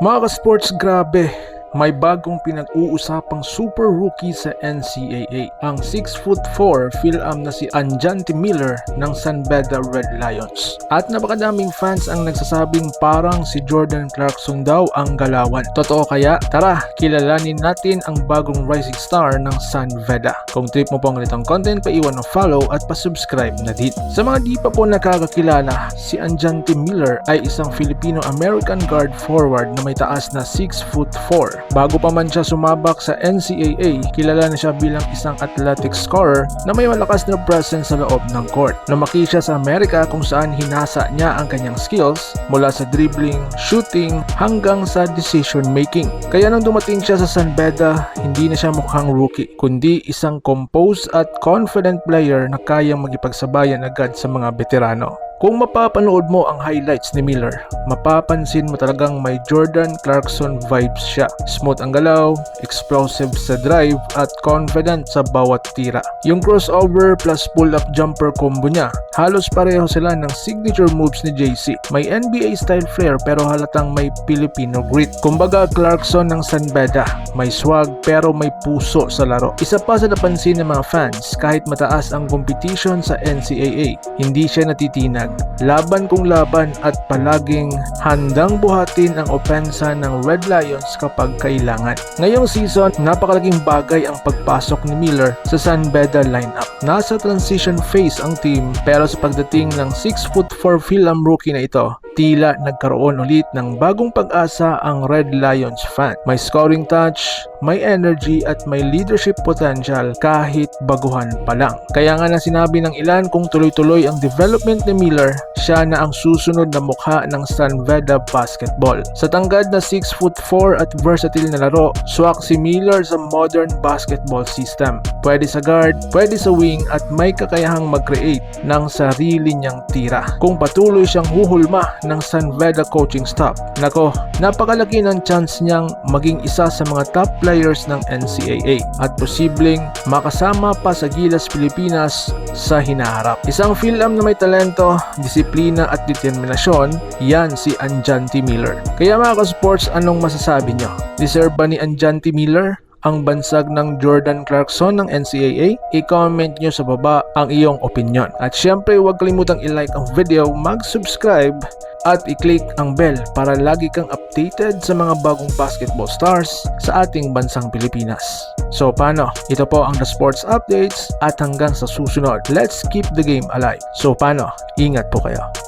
Mga ka-sports, grabe. May bagong pinag-uusapang super rookie sa NCAA. Ang 6'4 Phil-Am na si Anjanti Miller ng San Beda Red Lions. At napakadaming fans ang nagsasabing parang si Jordan Clarkson daw ang galawan. Totoo kaya? Tara, kilalanin natin ang bagong rising star ng San Veda. Kung trip mo po ang ganitong content, paiwan ng follow at pa-subscribe na din. Sa mga di pa po nakakakilala, si Anjanti Miller ay isang Filipino-American guard forward na may taas na 6'4". Bago pa man siya sumabak sa NCAA, kilala na siya bilang isang athletic scorer na may malakas na presence sa loob ng court. Lumaki siya sa Amerika kung saan hinasa niya ang kanyang skills mula sa dribbling, shooting, hanggang sa decision making. Kaya nang dumating siya sa San Beda, hindi na siya mukhang rookie, kundi isang composed at confident player na kayang magipagsabayan agad sa mga veterano. Kung mapapanood mo ang highlights ni Miller, mapapansin mo talagang may Jordan Clarkson vibes siya. Smooth ang galaw, explosive sa drive, at confident sa bawat tira. Yung crossover plus pull-up jumper combo niya, halos pareho sila ng signature moves ni JC. May NBA style flair pero halatang may Filipino grit. Kumbaga Clarkson ng San Beda, may swag pero may puso sa laro. Isa pa sa napansin ng mga fans, kahit mataas ang competition sa NCAA, hindi siya natitinag. Laban kung laban at palaging handang buhatin ang opensa ng Red Lions kapag kailangan. Ngayong season, napakalaking bagay ang pagpasok ni Miller sa San Beda lineup. Nasa transition phase ang team pero sa pagdating ng 6'4 Philam rookie na ito, tila nagkaroon ulit ng bagong pag-asa ang Red Lions fan. May scoring touch, may energy at may leadership potential kahit baguhan pa lang. Kaya nga na sinabi ng ilan kung tuloy-tuloy ang development ni Miller, siya na ang susunod na mukha ng San Veda Basketball. Sa tanggad na 6'4 at versatile na laro, swak si Miller sa modern basketball system. Pwede sa guard, pwede sa wing at may kakayahang mag-create ng sarili niyang tira. Kung patuloy siyang huhulma ng San Veda coaching staff, nako, napakalaki ng chance niyang maging isa sa mga top players ng NCAA at posibleng makasama pa sa Gilas Pilipinas sa hinaharap. Isang Phil-Am na may talento, disiplina at determinasyon, yan si Anjanti Miller. Kaya mga ka-sports, anong masasabi nyo? Deserve ba ni Anjanti Miller ang bansag ng Jordan Clarkson ng NCAA? I-comment nyo sa baba ang iyong opinion. At syempre huwag kalimutang i-like ang video, mag-subscribe at i-click ang bell para lagi kang updated sa mga bagong basketball stars sa ating bansang Pilipinas. So paano? Ito po ang The Sports Updates at hanggang sa susunod, let's keep the game alive. So paano? Ingat po kayo.